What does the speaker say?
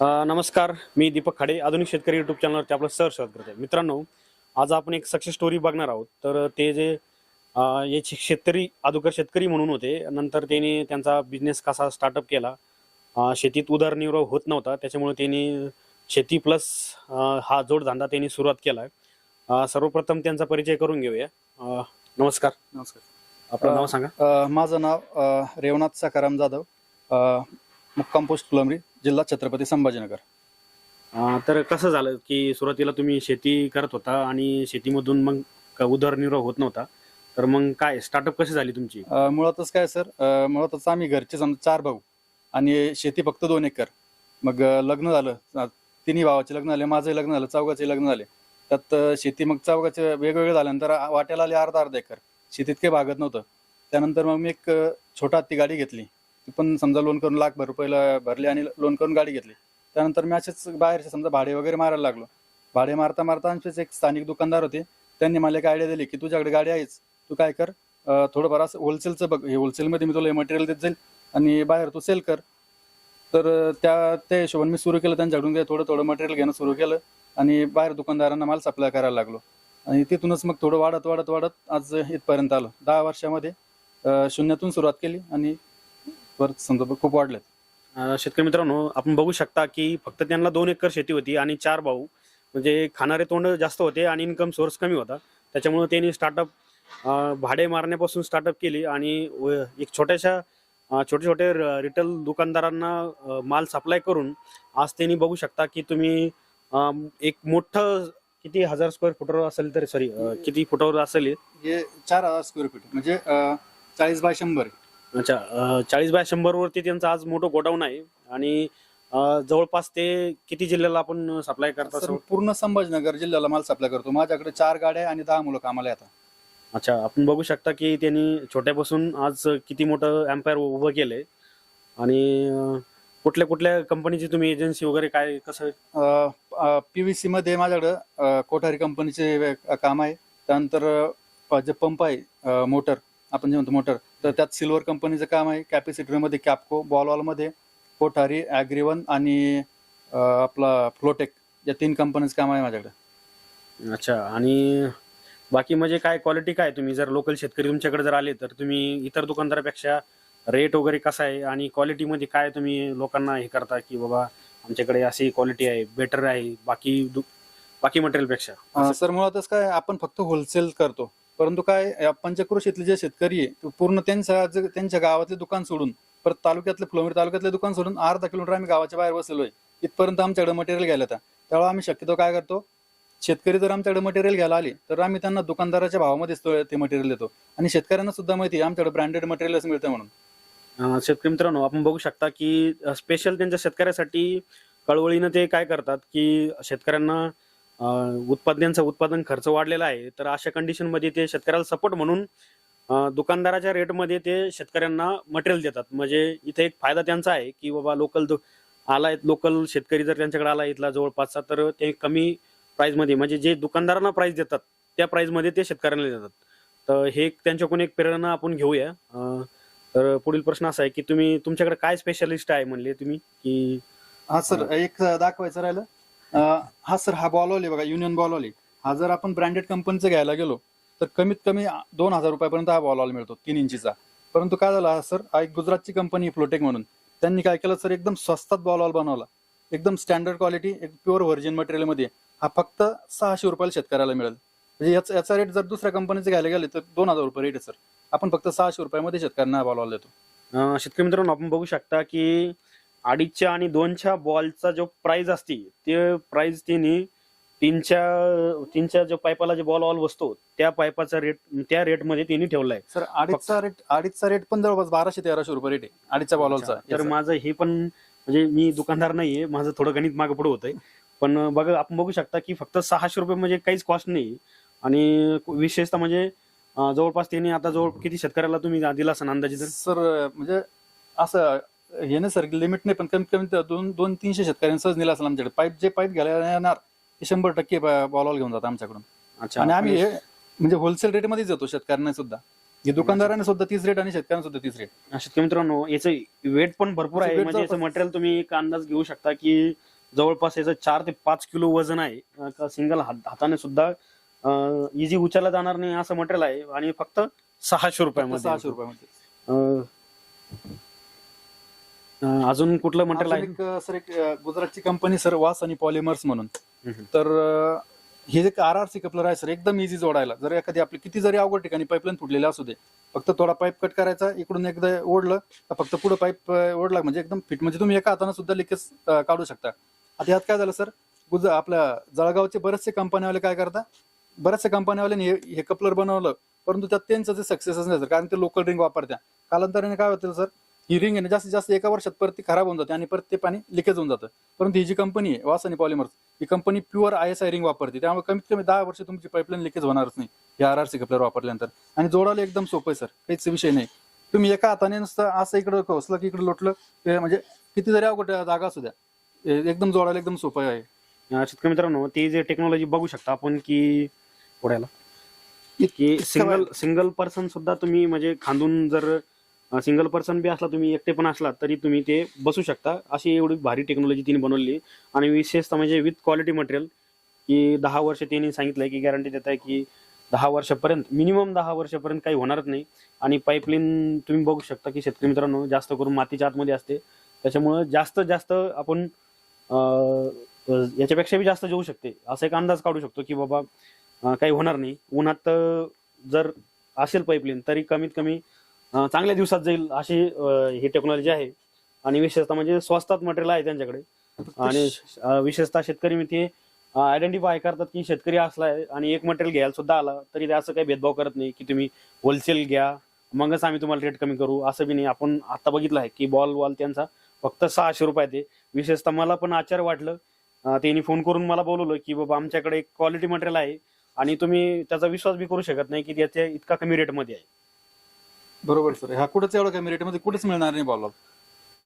नमस्कार मी दीपक खाडे आधुनिक शेतकरी युट्यूब चॅनलवरती आपलं सर स्वागत करतो मित्रांनो आज आपण एक सक्सेस स्टोरी बघणार आहोत. तर ते जे शे- शेतकरी अगोदर शेतकरी म्हणून होते नंतर त्यांनी त्यांचा बिझनेस कसा स्टार्टअप केला शेतीत उदरनिर्वाह होत नव्हता त्याच्यामुळे त्यांनी शेती प्लस हा जोडधंदा त्यांनी सुरुवात केला. सर्वप्रथम त्यांचा परिचय करून घेऊया. नमस्कार. नमस्कार. आपलं नाव सांगा. माझं नाव रेवनाथ सकाराम जाधव. मुक्काम पोस्ट फुलंब्री जिल्हा छत्रपती संभाजीनगर. अ, तर कसं झालं की सुरुवातीला तुम्ही शेती करत होता आणि शेतीमधून मग क- उदरनिर्वाह होत नव्हता तर मग काय स्टार्टअप कशी झाली तुमची? अ, मुळातच काय सर अ, मुळातच आम्ही घरचे समजा चार भाऊ आणि शेती फक्त दोन एकर. मग अ, लग्न झालं अ, तिन्ही भावाचे लग्न झाले माझंही लग्न झालं चौघाचे लग्न झाले. त्यात अ, शेती मग चौघाचे वेगवेगळे झाल्यानंतर आ- वाट्याला आले अर्धा अर्धा एकर. शेतीत काही भागत नव्हतं. त्यानंतर मग मी एक अ, छोटा हत्ती गाडी घेतली. ती पण समजा लोन करून लाख भर रुपयाला भरले आणि लोन करून गाडी घेतली. त्यानंतर मी असेच बाहेरचे समजा भाडे वगैरे मारायला लागलो. भाडे मारता मारता आमचेच एक स्थानिक दुकानदार होते. त्यांनी मला एक आयडिया दिली की तुझ्याकडे गाडी आहेच. तू काय कर थोडंफार असं होलसेलचं बघ. हे होलसेलमध्ये मी तुला हे मटेरियल देत जाईल आणि बाहेर तू सेल कर. तर त्या त्या हिशोबाने मी सुरू केलं. त्यांच्याकडून ते थोडं थोडं मटेरियल घेणं सुरू केलं आणि बाहेर दुकानदारांना माल सप्लाय करायला लागलो. आणि तिथूनच मग थोडं वाढत वाढत वाढत आज इथपर्यंत आलो. दहा वर्षामध्ये शून्यातून सुरुवात केली आणि समजा खूप वाढलेत अ, शेतकरी मित्रांनो आपण बघू शकता की फक्त त्यांना दोन एकर शेती होती आणि चार भाऊ म्हणजे खाणारे तोंड जास्त होते आणि इन्कम सोर्स कमी होता त्याच्यामुळे त्यांनी स्टार्टअप भाडे मारण्यापासून स्टार्टअप केली आणि व- एक छोट्याशा अ, छोटे छोटे रिटेल दुकानदारांना अ, माल सप्लाय करून आज त्यांनी बघू शकता की तुम्ही एक मोठं किती हजार स्क्वेअर फुटावर असेल तरी सॉरी किती फुटावर असेल हे? हे चार हजार स्क्वेअर फीट म्हणजे चाळीस बाय शंभर आहे. अच्छा चाळीस बाय शंभर वरती त्यांचं आज मोठं गोडाऊन आहे. आणि अ, जवळपास ते किती जिल्ह्याला आपण सप्लाय करता सर? पूर्ण संभाजीनगर जिल्ह्याला माल सप्लाय करतो. माझ्याकडे चार गाड्या आणि दहा मुलं कामाला येतात. अच्छा आपण बघू शकता की त्यांनी छोट्यापासून आज किती मोठं एम्पायर उभं केलंय. आणि अ, कुठल्या कुठल्या कंपनीची तुम्ही एजन्सी वगैरे काय कसं? पीव्हीसी मध्ये माझ्याकडं अ, कोठारी कंपनीचे वे- काम आहे. त्यानंतर अ, जे पंप आहे मोटर आपण जे म्हणतो मोटर तर त्यात सिल्वर कंपनीचं काम आहे. कॅपॅसिटरमध्ये कॅपको बॉलवॉलमध्ये कोठारी ॲग्रिवन आणि आपला फ्लोटेक या तीन कंपनीचं काम आहे माझ्याकडे. अच्छा आणि बाकी म्हणजे काय क्वालिटी काय? तुम्ही जर लोकल शेतकरी तुमच्याकडे जर आले तर तुम्ही इतर दुकानदारापेक्षा रेट वगैरे कसा आहे? आणि क्वालिटीमध्ये काय तुम्ही लोकांना हे करता की बाबा आमच्याकडे अशी क्वालिटी आहे बेटर आहे बाकी दु- बाकी मटेरियलपेक्षा सर मुळातच काय आपण फक्त होलसेल करतो. परंतु काय या पंचक्रोशीतले जे शेतकरी आहे ते पूर्ण त्यांच्या जे- त्यांच्या गावातले दुकान सोडून परत तालुक्यातले फुलंब्री तालुक्यातले दुकान सोडून अर्धा किलोमीटर आम्ही गावाच्या बाहेर बसलेलो आहे. इथपर्यंत आमच्याकडे मटेरियल घ्यायला येतात त्यावेळेला आम्ही शक्यतो काय करतो शेतकरी जर आमच्याकडे मटेरियल घ्यायला आले तर आम्ही त्यांना दुकानदाराच्या भावामध्येच तो- ते मटेरियल देतो. आणि शेतकऱ्यांना सुद्धा माहिती आहे आमच्याकडे ब्रँडेड मटेरियलच मिळतं म्हणून. अं, शेतकरी मित्रांनो आपण बघू शकता की स्पेशल त्यांच्या शेतकऱ्यासाठी कळवळीनं ते काय करतात की शेतकऱ्यांना उत्पादनांचा उत्पादन खर्च वाढलेला आहे. तर अशा कंडिशनमध्ये ते शेतकऱ्याला सपोर्ट म्हणून दुकानदाराच्या रेटमध्ये ते शेतकऱ्यांना मटेरियल देतात. म्हणजे इथे एक फायदा त्यांचा आहे की बाबा लोकल आलाय लोकल शेतकरी जर त्यांच्याकडे आला इथला जवळपासचा तर ते कमी प्राईजमध्ये म्हणजे जे दुकानदारांना प्राईस देतात त्या प्राईजमध्ये ते शेतकऱ्यांना देतात. तर हे त्यांच्याकडून एक प्रेरणा आपण घेऊया. तर पुढील प्रश्न असा आहे की तुम्ही तुमच्याकडे काय स्पेशलिस्ट आहे म्हणले तुम्ही? की हा सर एक दाखवायचं राहिलं. हा सर हा बॉल बॉलवली बघा युनियन बॉल बॉलवली हा जर आपण ब्रँडेड कंपनीचं घ्यायला गेलो तर कमीत कमी दोन हजार रुपयापर्यंत हा बॉल ऑल मिळतो तीन इंचीचा. परंतु काय झालं सर हा एक गुजरातची कंपनी फ्लोटेक म्हणून. त्यांनी काय केलं सर एकदम स्वस्तात बॉल ऑल बनवला. एकदम स्टँडर्ड क्वालिटी एक प्युअर व्हर्जिन मटेरियलमध्ये. हा फक्त सहाशे रुपयाला शेतकऱ्याला मिळेल. म्हणजे याचा याचा रेट जर दुसऱ्या कंपनीचे घ्यायला गेले तर दोन हजार रुपये रेट आहे सर. आपण फक्त सहाशे रुपयामध्ये शेतकऱ्यांना बॉल ऑल देतो. शेतकरी मित्रांनो आपण बघू शकता की अडीचच्या आणि दोनच्या बॉलचा जो प्राइस असते ते प्राइस त्यांनी तीनच्या तीनच्या जो पाईपाला जे बॉल ऑल बसतो त्या पाईपाचा रेट त्या रेटमध्ये त्यांनी ठेवलाय. सर अडीचचा रेट अडीचचा रेट पण जवळपास बाराशे तेराशे रुपये रेट आहे अडीचच्या बॉलवॉलचा तर माझं हे पण म्हणजे मी दुकानदार नाहीये माझं थोडं गणित मागे पुढे होतंय. पण बघा आपण बघू शकता की फक्त सहाशे रुपये म्हणजे काहीच कॉस्ट नाही. आणि विशेषतः म्हणजे जवळपास त्यांनी आता जवळ किती शेतकऱ्याला तुम्ही दिला असा अंदाजे सर म्हणजे असं हे नाही सर लिमिट नाही पण कमीत कमी दोन दोन तीनशे शेतकऱ्यांनी सहज नेला असेल आमच्याकडे. पाईप जे पाईप घ्यायला येणार ते शंभर टक्के बॉलॉल घेऊन जातात आमच्याकडून. अच्छा आणि आम्ही हे म्हणजे होलसेल रेटमध्येच देतो शेतकऱ्यांना सुद्धा. दुकानदाराने सुद्धा तीच रेट आणि शेतकऱ्यांना सुद्धा तीच रेट शेतकरी मित्रांनो याचं वेट पण भरपूर आहे. म्हणजे याचं मटेरियल तुम्ही एक अंदाज घेऊ शकता की जवळपास याचं चार ते पाच किलो वजन आहे. सिंगल हाताने सुद्धा इझी उचलला जाणार नाही असं मटेरियल आहे. आणि फक्त सहाशे रुपयामध्ये सहाशे रुपयामध्ये. अजून कुठलं मटेरियल अजून आहे एक सर एक अं, गुजरातची कंपनी सर वास आणि पॉलिमर्स म्हणून. हम्म. तर अं, हे जे आर आर सी कपलर आहे सर एकदम इझी जोडायला. जर एखादी आपली किती जरी अवघड ठिकाणी पाईपलाईन फुटलेली असू दे फक्त थोडा पाईप कट करायचा इकडून एकदा ओढलं तर फक्त पुढे पाईप ओढला म्हणजे एकदम फिट म्हणजे तुम्ही एका हाताने सुद्धा लिकेज काढू शकता. आता यात काय झालं सर? गुज आपल्या जळगावचे बरेचसे कंपनीवाले काय करतात बऱ्याचशा कंपनीवाल्यांनी हे हे कपलर बनवलं परंतु त्यात त्यांचं ते सक्सेसच नाही सर कारण ते लोकल रिंग वापरत्या. कालांतराने काय होतं सर? ही रिंग आहे ना जास्तीत जास्त एका वर्षात परत ती खराब होऊन जाते आणि परत ते पाणी लिकेज होऊन जातं. परंतु ही जी कंपनी आहे वास आणि पॉलिमर्स ही company pure I S I ring वापरते. त्यामुळे कमीत कमी दहा वर्ष तुमची पाईपलाईन लिकेज होणारच नाही या आर आर सी कपलर वापरल्यानंतर. आणि जोडायला एकदम सोपं आहे सर. काहीच विषय नाही. तुम्ही एका हाताने नुसतं असं इकडं खोसलं की इकडे लोटलं ते म्हणजे किती जरी अवघड जागा असू द्या. एकदम जोडायला एकदम सोपं आहे. शेतकरी मित्रांनो ती जे टेक्नॉलॉजी बघू शकता आपण की पुढ्याला की सिंगल सिंगल पर्सन सुद्धा तुम्ही म्हणजे खांदून जर सिंगल पर्सन बी असला तुम्ही एकटे पण असला तरी तुम्ही ते बसू शकता. अशी एवढी भारी टेक्नॉलॉजी तिने बनवली. आणि विशेषतः म्हणजे विथ क्वालिटी मटेरियल की दहा वर्ष त्यांनी सांगितलंय की गॅरंटी देत आहे की दहा वर्षापर्यंत मिनिमम दहा वर्षापर्यंत काही होणारच नाही. आणि पाईपलाईन तुम्ही बघू शकता की शेतकरी मित्रांनो जास्त करून मातीच्या आतमध्ये असते. त्याच्यामुळं जास्त जास्त आपण याच्यापेक्षा बी जास्त जाऊ शकते. असा एक अंदाज काढू शकतो की बाबा काही होणार नाही. उन्हात जर असेल पाईपलाईन तरी कमीत कमी चांगल्या दिवसात जाईल अशी ही टेक्नॉलॉजी आहे. आणि विशेषतः म्हणजे स्वस्तात मटेरियल आहे त्यांच्याकडे. आणि विशेषतः शेतकरी मी ते आयडेंटिफाय करतात की शेतकरी असला आहे आणि एक मटेरियल घ्यायला सुद्धा आला तरी ते असं काही भेदभाव करत नाही की तुम्ही होलसेल घ्या मगच आम्ही तुम्हाला रेट कमी करू असं बी नाही. आपण आता बघितलं आहे की बॉल वॉल त्यांचा फक्त सहाशे रुपये ते. विशेषतः मला पण आश्चर्य वाटलं त्यांनी फोन करून मला बोलवलं की बाबा आमच्याकडे एक क्वालिटी मटेरियल आहे आणि तुम्ही त्याचा विश्वास बी करू शकत नाही की त्याच्या इतका कमी रेटमध्ये आहे. बरोबर सर. ह्या कुठेच एवढं कमी रेटमध्ये कुठेच मिळणार नाही बॉल